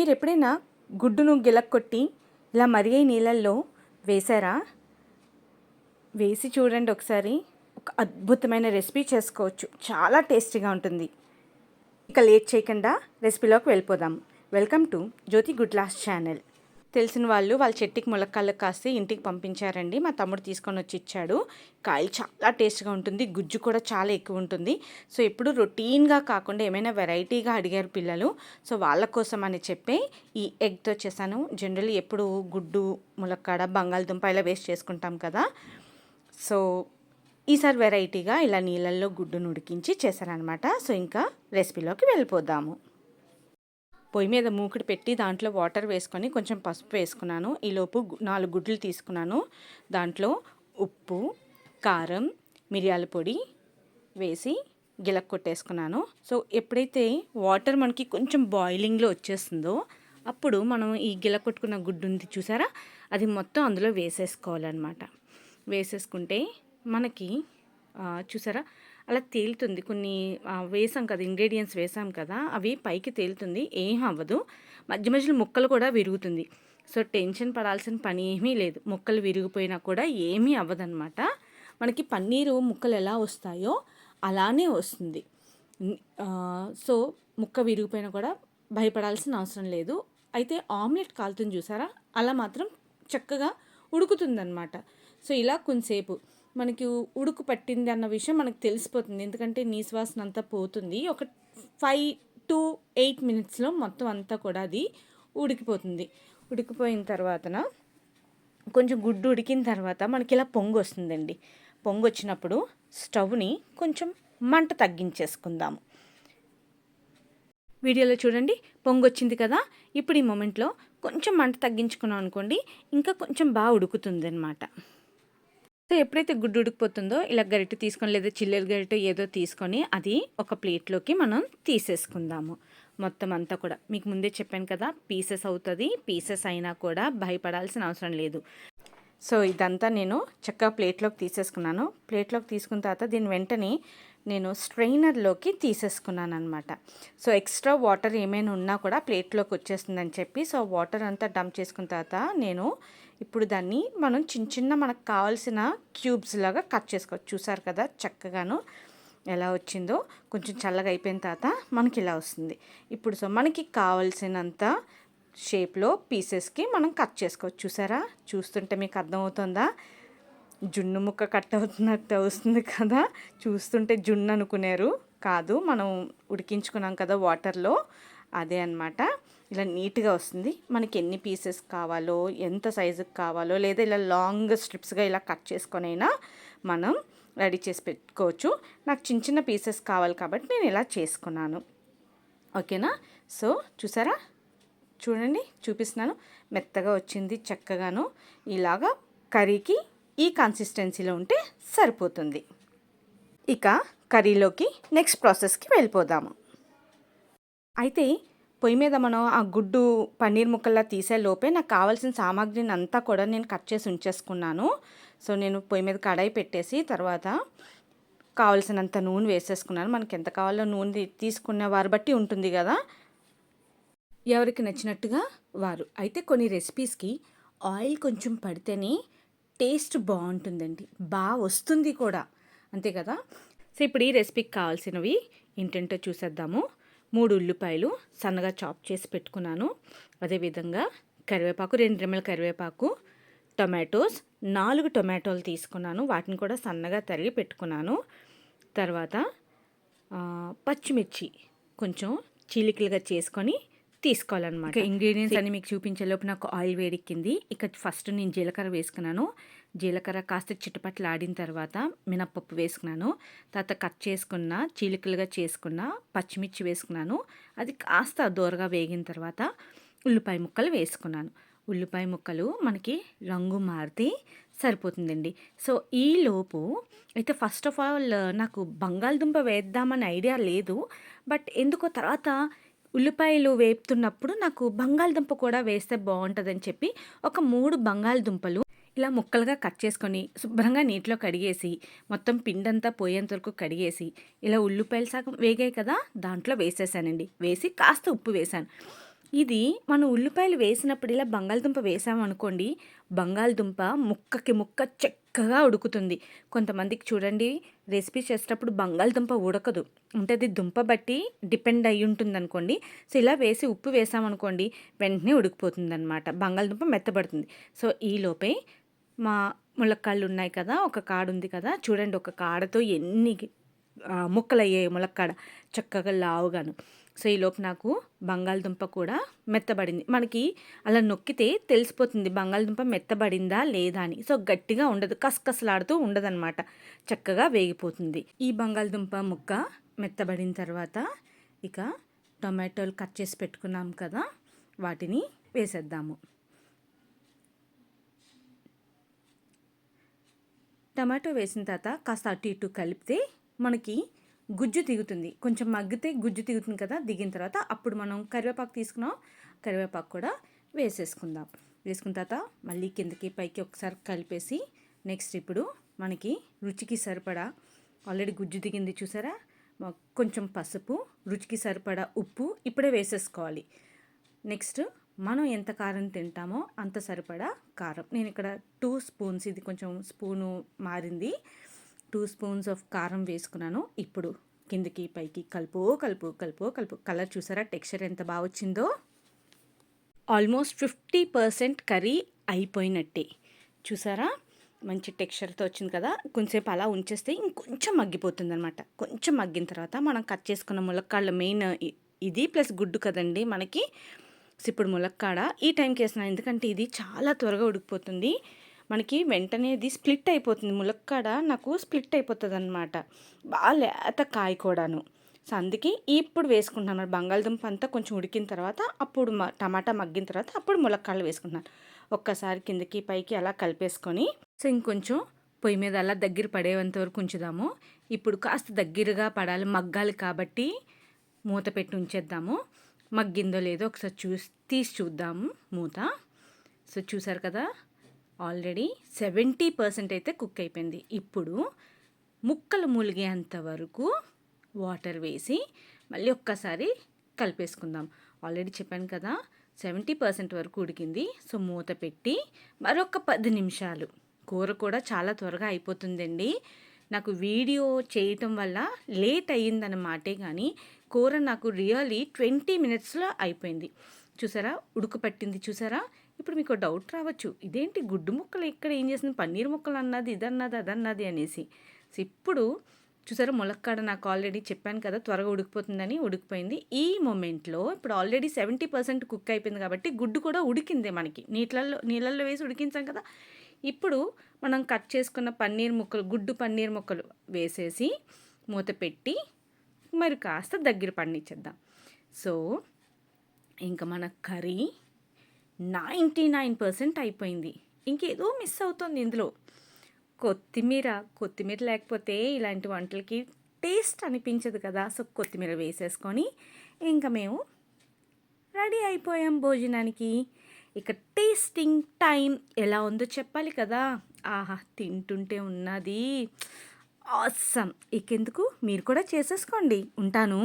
మీరు ఎప్పుడైనా గుడ్డును గిలక్కొట్టి ఇలా మరిగే నీళ్ళల్లో వేసారా వేసి చూడండి ఒకసారి. ఒక అద్భుతమైన రెసిపీ చేసుకోవచ్చు. చాలా టేస్టీగా ఉంటుంది. ఇక లేట్ చేయకుండా రెసిపీలోకి వెళ్ళిపోదాం. Welcome to Jyothi good last channel. తెలిసిన వాళ్ళు వాళ్ళ చెట్టుకి ములక్కాళ్ళు కాస్తే ఇంటికి పంపించారండి. మా తమ్ముడు తీసుకొని వచ్చి ఇచ్చాడు. కాయలు చాలా టేస్ట్గా ఉంటుంది. గుజ్జు కూడా చాలా ఎక్కువ ఉంటుంది. సో ఎప్పుడు రొటీన్గా కాకుండా ఏమైనా వెరైటీగా అడిగారు పిల్లలు. సో వాళ్ళ కోసం అని చెప్పి ఈ ఎగ్తో చేశాను. జనరల్లీ ఎప్పుడు గుడ్డు ములక్కాడ బంగాళదుంప ఇలా వేస్ట్ చేసుకుంటాం కదా. సో ఈసారి వెరైటీగా ఇలా నీళ్ళల్లో గుడ్డును ఉడికించి చేశారనమాట సో ఇంకా రెసిపీలోకి వెళ్ళిపోదాము. పొయ్యి మీద మూకుడు పెట్టి దాంట్లో వాటర్ వేసుకొని కొంచెం పసుపు వేసుకున్నాను. ఈలోపు గు- నాలుగు గుడ్లు తీసుకున్నాను. దాంట్లో ఉప్పు కారం మిరియాల పొడి వేసి గిలక్ కొట్టేసుకున్నాను. సో ఎప్పుడైతే వాటర్ మనకి కొంచెం బాయిలింగ్లో వచ్చేస్తుందో అప్పుడు మనం ఈ గిల కొట్టుకున్న గుడ్డు ఉంది చూసారా? అది మొత్తం అందులో వేసేసుకోవాలన్నమాట. వేసేసుకుంటే మనకి చూసారా? అలా తేలుతుంది. కొన్ని వేసాం కదా ఇంగ్రీడియంట్స్ వేసాం కదా అవి పైకి తేలుతుంది. ఏం అవ్వదు. మధ్య మధ్యలో ముక్కలు కూడా విరుగుతుంది. సో టెన్షన్ పడాల్సిన పని ఏమీ లేదు. ముక్కలు విరిగిపోయినా కూడా ఏమీ అవ్వదన్నమాట. మనకి పన్నీరు ముక్కలు ఎలా వస్తాయో అలానే వస్తుంది. సో ముక్క విరిగిపోయినా కూడా భయపడాల్సిన అవసరం లేదు. అయితే ఆమ్లెట్ కాలుతుంది చూసారా? అలా మాత్రం చక్కగా ఉడుకుతుందన్నమాట. సో ఇలా కొంతసేపు మనకి ఉడుకు పట్టింది అన్న విషయం మనకు తెలిసిపోతుంది. ఎందుకంటే నీసు వాసన అంతా పోతుంది. ఒక ఫైవ్ టు ఎయిట్ మినిట్స్లో మొత్తం అంతా కూడా అది ఉడికిపోతుంది. ఉడికిపోయిన తర్వాతన కొంచెం గుడ్డు ఉడికిన తర్వాత మనకి ఇలా పొంగు వస్తుందండి. పొంగు వచ్చినప్పుడు స్టవ్ని కొంచెం మంట తగ్గించేసుకుందాము. వీడియోలో చూడండి పొంగు వచ్చింది కదా? ఇప్పుడు ఈ మూమెంట్లో కొంచెం మంట తగ్గించుకున్నాం అనుకోండి ఇంకా కొంచెం బాగా ఉడుకుతుంది అనమాట సో ఎప్పుడైతే గుడ్డు ఉడికిపోతుందో ఇలా గరిటె తీసుకొని లేదా చిల్లెల గరిటె ఏదో తీసుకొని అది ఒక ప్లేట్లోకి మనం తీసేసుకుందాము. మొత్తం అంతా కూడా. మీకు ముందే చెప్పాను కదా పీసెస్ అవుతుంది పీసెస్ అయినా కూడా భయపడాల్సిన అవసరం లేదు. సో ఇదంతా నేను చక్కగా ప్లేట్లోకి తీసేసుకున్నాను. ప్లేట్లోకి తీసుకున్న తర్వాత దీని వెంటనే నేను స్ట్రైనర్లోకి తీసేసుకున్నాను అనమాట సో ఎక్స్ట్రా వాటర్ ఏమైనా ఉన్నా కూడా ప్లేట్లోకి వచ్చేస్తుందని చెప్పి సో వాటర్ అంతా డంప్ చేసుకున్న తర్వాత నేను ఇప్పుడు దాన్ని మనం చిన్న చిన్న మనకు కావాల్సిన క్యూబ్స్ లాగా కట్ చేసుకోవచ్చు. చూసారు కదా చక్కగాను ఎలా వచ్చిందో? కొంచెం చల్లగా అయిపోయిన తర్వాత మనకి ఇలా వస్తుంది. ఇప్పుడు సో మనకి కావాల్సినంత షేప్లో పీసెస్కి మనం కట్ చేసుకోవచ్చు. చూసారా? చూస్తుంటే మీకు అర్థమవుతుందా? జున్ను ముక్క కట్ అవుతున్నట్టు వస్తుంది కదా? చూస్తుంటే జున్ను అనుకునేరు కాదు. మనం ఉడికించుకున్నాం కదా వాటర్లో. అదే అన్నమాట. ఇలా నీట్గా వస్తుంది. మనకి ఎన్ని పీసెస్ కావాలో ఎంత సైజుకి కావాలో లేదా ఇలా లాంగ్ స్ట్రిప్స్గా ఇలా కట్ చేసుకొనైనా మనం రెడీ చేసి పెట్టుకోవచ్చు. నాకు చిన్న చిన్న పీసెస్ కావాలి కాబట్టి నేను ఇలా చేసుకున్నాను. ఓకేనా? సో చూసారా? చూడండి చూపిస్తున్నాను. మెత్తగా వచ్చింది చక్కగాను. ఇలాగా కర్రీకి ఈ కన్సిస్టెన్సీలో ఉంటే సరిపోతుంది. ఇక కర్రీలోకి నెక్స్ట్ ప్రాసెస్కి వెళ్ళిపోదాము. అయితే పొయ్యి మీద మనం ఆ గుడ్డు పన్నీర్ ముక్కల్లా తీసే లోపే నాకు కావాల్సిన సామాగ్రిని అంతా కూడా నేను కట్ చేసి ఉంచేసుకున్నాను. సో నేను పొయ్యి మీద కడాయి పెట్టేసి తర్వాత కావలసినంత నూనె వేసేసుకున్నాను. మనకి ఎంత కావాలో నూనె తీసుకునే వారు బట్టి ఉంటుంది కదా. ఎవరికి నచ్చినట్టుగా వారు. అయితే కొన్ని రెసిపీస్కి ఆయిల్ కొంచెం పడితేనే టేస్ట్ బాగుంటుందండి. బాగా వస్తుంది కూడా. అంతే కదా. సో ఇప్పుడు ఈ రెసిపీకి కావాల్సినవి ఏంటంటో చూసేద్దాము. మూడు ఉల్లిపాయలు సన్నగా చాప్ చేసి పెట్టుకున్నాను. అదేవిధంగా కరివేపాకు రెండు రెమ్మల కరివేపాకు టొమాటోస్ నాలుగు టొమాటోలు తీసుకున్నాను. వాటిని కూడా సన్నగా తరిగి పెట్టుకున్నాను. తర్వాత పచ్చిమిర్చి కొంచెం చీలికలుగా చేసుకొని తీసుకోవాలన్నమాట. ఇంగ్రీడియంట్స్ అన్ని మీకు చూపించేలోపు నాకు ఆయిల్ వేడెక్కింది. ఇక ఫస్ట్ నేను జీలకర్ర వేసుకున్నాను. జీలకర్ర కాస్త చిటపట్లు ఆడిన తర్వాత మినప్పప్పు వేసుకున్నాను. తర్వాత కట్ చేసుకున్న చీలికలుగా చేసుకున్న పచ్చిమిర్చి వేసుకున్నాను. అది కాస్త దూరగా వేగిన తర్వాత ఉల్లిపాయ ముక్కలు వేసుకున్నాను. ఉల్లిపాయ ముక్కలు మనకి రంగు మారితే సరిపోతుందండి. సో ఈ లోపు అయితే ఫస్ట్ ఆఫ్ ఆల్ నాకు బంగాళదుంప వేద్దామని ఐడియా లేదు. బట్ ఎందుకో తర్వాత ఉల్లిపాయలు వేపుతున్నప్పుడు నాకు బంగాళదుంప కూడా వేస్తే బాగుంటుందని చెప్పి ఒక మూడు బంగాళదుంపలు ఇలా ముక్కలుగా కట్ చేసుకొని శుభ్రంగా నీటిలో కడిగేసి మొత్తం పిండంతా పోయేంత వరకు కడిగేసి ఇలా ఉల్లిపాయలు సగం వేగాయి కదా దాంట్లో వేసేసానండి. వేసి కాస్త ఉప్పు వేశాను. ఇది మనం ఉల్లిపాయలు వేసినప్పుడు ఇలా బంగాళదుంప వేసామనుకోండి బంగాళదుంప ముక్కకి ముక్క చక్కగా ఉడుకుతుంది. కొంతమందికి చూడండి రెసిపీ చేసేటప్పుడు బంగాళదుంప ఉడకదు. అంటే అది దుంప బట్టి డిపెండ్ అయి ఉంటుంది అనుకోండి సో ఇలా వేసి ఉప్పు వేసామనుకోండి వెంటనే ఉడికిపోతుంది అనమాట బంగాళదుంప మెత్తబడుతుంది. సో ఈలోపే మా ములక్కాళ్ళు ఉన్నాయి కదా ఒక కాడ ఉంది కదా చూడండి ఒక కాడతో ఎన్ని ముక్కలు అయ్యాయి ములక్కాడ. చక్కగా లావుగాను. సో ఈలోపు నాకు బంగాళదుంప కూడా మెత్తబడింది. మనకి అలా నొక్కితే తెలిసిపోతుంది బంగాళదుంప మెత్తబడిందా లేదా అని. సో గట్టిగా ఉండదు కసకసలాడుతూ ఉండదన్నమాట. చక్కగా వేగిపోతుంది. ఈ బంగాళదుంప ముక్క మెత్తబడిన తర్వాత ఇక టొమాటోలు కట్ చేసి పెట్టుకున్నాం కదా వాటిని వేసేద్దాము. టమాటో వేసిన తర్వాత కాస్త అటు ఇటు కలిపితే మనకి గుజ్జు దిగుతుంది కొంచెం మగ్గితే గుజ్జు దిగుతుంది కదా దిగిన తర్వాత అప్పుడు మనం కరివేపాకు తీసుకున్నాం. కరివేపాకు కూడా వేసేసుకుందాం. వేసుకున్న తర్వాత మళ్ళీ కిందకి పైకి ఒకసారి కలిపేసి నెక్స్ట్ ఇప్పుడు మనకి రుచికి సరిపడా ఆల్రెడీ గుజ్జు దిగింది చూసారా? కొంచెం పసుపు రుచికి సరిపడా ఉప్పు ఇప్పుడే వేసేసుకోవాలి. నెక్స్ట్ మనం ఎంత కారం తింటామో అంత సరిపడా కారం. నేను ఇక్కడ టూ స్పూన్స్ ఇది కొంచెం స్పూను మారింది. టూ స్పూన్స్ ఆఫ్ కారం వేసుకున్నాను. ఇప్పుడు కిందికి పైకి కలుపు కలుపు కలుపు కలుపు. కలర్ చూసారా? టెక్స్చర్ ఎంత బాగా వచ్చిందో? ఆల్మోస్ట్ ఫిఫ్టీ పర్సెంట్ కర్రీ అయిపోయినట్టే. చూసారా? మంచి టెక్స్చర్తో వచ్చింది కదా? కొంచెంసేపు అలా ఉంచేస్తే ఇంకొంచెం మగ్గిపోతుంది అనమాట కొంచెం మగ్గిన తర్వాత మనం కట్ చేసుకున్న ములక్కాళ్ళ మెయిన్ ఇది ప్లస్ గుడ్డు కదండి మనకి. ఇప్పుడు ములక్కాడ. ఈ టైంకి వేసిన ఎందుకంటే ఇది చాలా త్వరగా ఉడికిపోతుంది. మనకి వెంటనే ఇది స్ప్లిట్ అయిపోతుంది. ములక్కాడ నాకు స్ప్లిట్ అయిపోతుంది అనమాట బాగా లేత కాయ కూడాను. సో అందుకే ఇప్పుడు వేసుకుంటున్నాను. బంగాళదుంప అంతా కొంచెం ఉడికిన తర్వాత అప్పుడు టమాటా మగ్గిన తర్వాత అప్పుడు ములక్కాడలు వేసుకుంటున్నాను. ఒక్కసారి కిందకి పైకి అలా కలిపేసుకొని సో ఇంకొంచెం పొయ్యి మీద అలా దగ్గర పడేంత వరకు ఉంచుదాము. ఇప్పుడు కాస్త దగ్గరగా పడాలి. మగ్గాలి కాబట్టి మూత పెట్టి ఉంచేద్దాము. మగ్గిందో లేదో ఒకసారి చూసి తీసి చూద్దాము మూత. సో చూసారు కదా? ఆల్రెడీ సెవెంటీ పర్సెంట్ అయితే కుక్ అయిపోయింది. ఇప్పుడు ముక్కలు మూలిగేంత వరకు వాటర్ వేసి మళ్ళీ ఒక్కసారి కలిపేసుకుందాం. ఆల్రెడీ చెప్పాను కదా సెవెంటీ పర్సెంట్ వరకు ఉడికింది. సో మూత పెట్టి మరొక పది నిమిషాలు. కూర కూడా చాలా త్వరగా అయిపోతుందండి. నాకు వీడియో చేయటం వల్ల లేట్ అయ్యిందన్నమాటే కానీ కూర నాకు రియలీ ట్వంటీ మినిట్స్లో అయిపోయింది. చూసారా? ఉడుకు పట్టింది చూసారా? ఇప్పుడు మీకు డౌట్ రావచ్చు. ఇదేంటి గుడ్డు ముక్కలు? ఇక్కడ ఏం చేసింది? పన్నీర్ ముక్కలు అన్నది ఇదన్నది అదన్నది అనేసి. సో ఇప్పుడు చూసారా? ములక్కాడ నాకు ఆల్రెడీ చెప్పాను కదా త్వరగా ఉడికిపోతుందని ఉడికిపోయింది. ఈ మూమెంట్లో ఇప్పుడు ఆల్రెడీ సెవెంటీ పర్సెంట్ కుక్ అయిపోయింది కాబట్టి గుడ్డు కూడా ఉడికిందే మనకి. నీళ్ళల్లో నీళ్ళల్లో వేసి ఉడికించాం కదా. ఇప్పుడు మనం కట్ చేసుకున్న పన్నీర్ ముక్కలు గుడ్డు పన్నీర్ ముక్కలు వేసేసి మూత పెట్టి మరి కాస్త దగ్గర పండించేద్దాం. సో ఇంకా మన కర్రీ నైంటీ నైన్ పర్సెంట్ అయిపోయింది. ఇంకేదో మిస్ అవుతుంది ఇందులో. కొత్తిమీర కొత్తిమీర లేకపోతే ఇలాంటి వంటలకి టేస్ట్ అనిపించదు కదా. సో కొత్తిమీర వేసేసుకొని ఇంకా మేము రెడీ అయిపోయాం భోజనానికి. ఇక టేస్టింగ్ టైం ఎలా ఉందో చెప్పాలి కదా. ఆహా తింటుంటే ఉన్నది. ఆసమ్ ఇకెందుకు? మీరు కూడా చేసేసుకోండి. ఉంటాను.